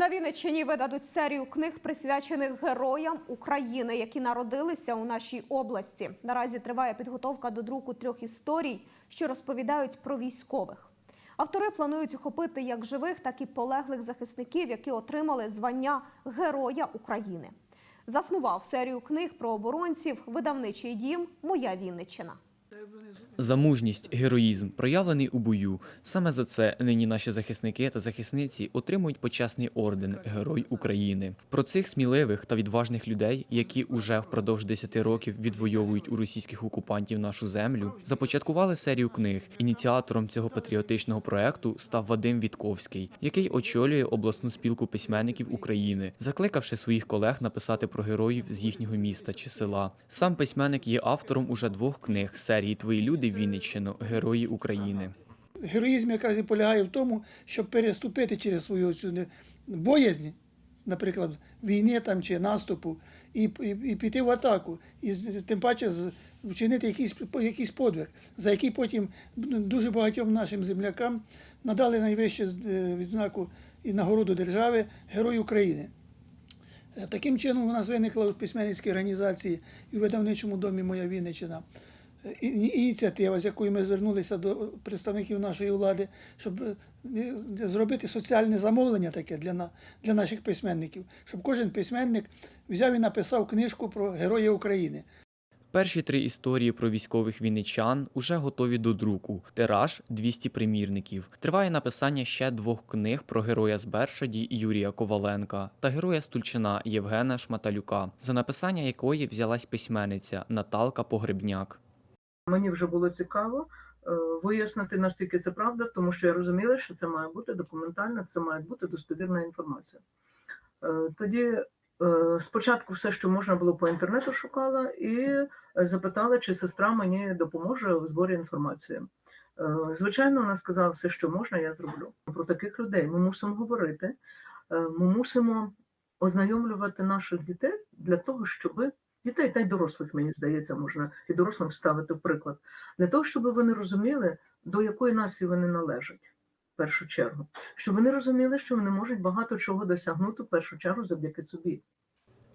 На Вінниччині видадуть серію книг, присвячених героям України, які народилися у нашій області. Наразі триває підготовка до друку трьох історій, що розповідають про військових. Автори планують охопити як живих, так і полеглих захисників, які отримали звання Героя України. Заснував серію книг про оборонців видавничий дім Моя Вінниччина. За мужність, героїзм, проявлений у бою. Саме за це нині наші захисники та захисниці отримують почесний орден Герой України. Про цих сміливих та відважних людей, які уже впродовж 10 років відвоюють у російських окупантів нашу землю, започаткували серію книг. Ініціатором цього патріотичного проекту став Вадим Вітковський, який очолює обласну спілку письменників України, закликавши своїх колег написати про героїв з їхнього міста чи села. Сам письменник є автором уже двох книг серії Твої люди Вінниччину Герої України. Героїзм якраз і полягає в тому, щоб переступити через свою цю боязнь, наприклад, війни там чи наступу, і, і, і піти в атаку, і тим паче вчинити якийсь, якийсь подвиг, за який потім дуже багатьом нашим землякам надали найвищу е, відзнаку і нагороду держави Герой України. Е, Таким чином у нас виникла в письменницькій організації і в видавничому домі Моя Вінниччина і- ініціатива, з якою ми звернулися до представників нашої влади, щоб е, зробити соціальне замовлення таке для, для наших письменників, щоб кожен письменник взяв і написав книжку про Героя України. Перші три історії про військових вінничан уже готові до друку. Тираж 200 примірників. Триває написання ще двох книг про героя з Бершаді Юрія Коваленка та героя з Тульчина Євгена Шматалюка, за написання якої взялась письменниця Наталка Погребняк. Мені вже було цікаво е, вияснити, наскільки це правда, тому що я розуміла, що це має бути документальна, це має бути достовірна інформація. Е, Тоді е, спочатку все, що можна було по інтернету, шукала і запитала, чи сестра мені допоможе в зборі інформації. Звичайно, вона сказала, все, що можна, я зроблю. Про таких людей ми мусимо говорити, ми мусимо ознайомлювати наших дітей для того, щоб дітей та й дорослих, мені здається, можна і дорослим вставити приклад, для того, щоб вони розуміли, до якої нації вони належать. В першу чергу, щоб вони розуміли, що вони можуть багато чого досягнути в першу чергу завдяки собі.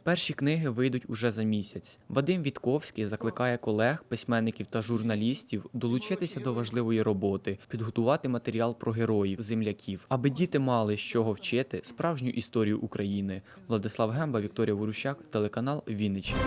Перші книги вийдуть уже за місяць. Вадим Вітковський закликає колег, письменників та журналістів долучитися до важливої роботи, підготувати матеріал про героїв, земляків, аби діти мали з чого вчити справжню історію України. Владислав Гемба, Вікторія Ворущак, телеканал Вінниччина.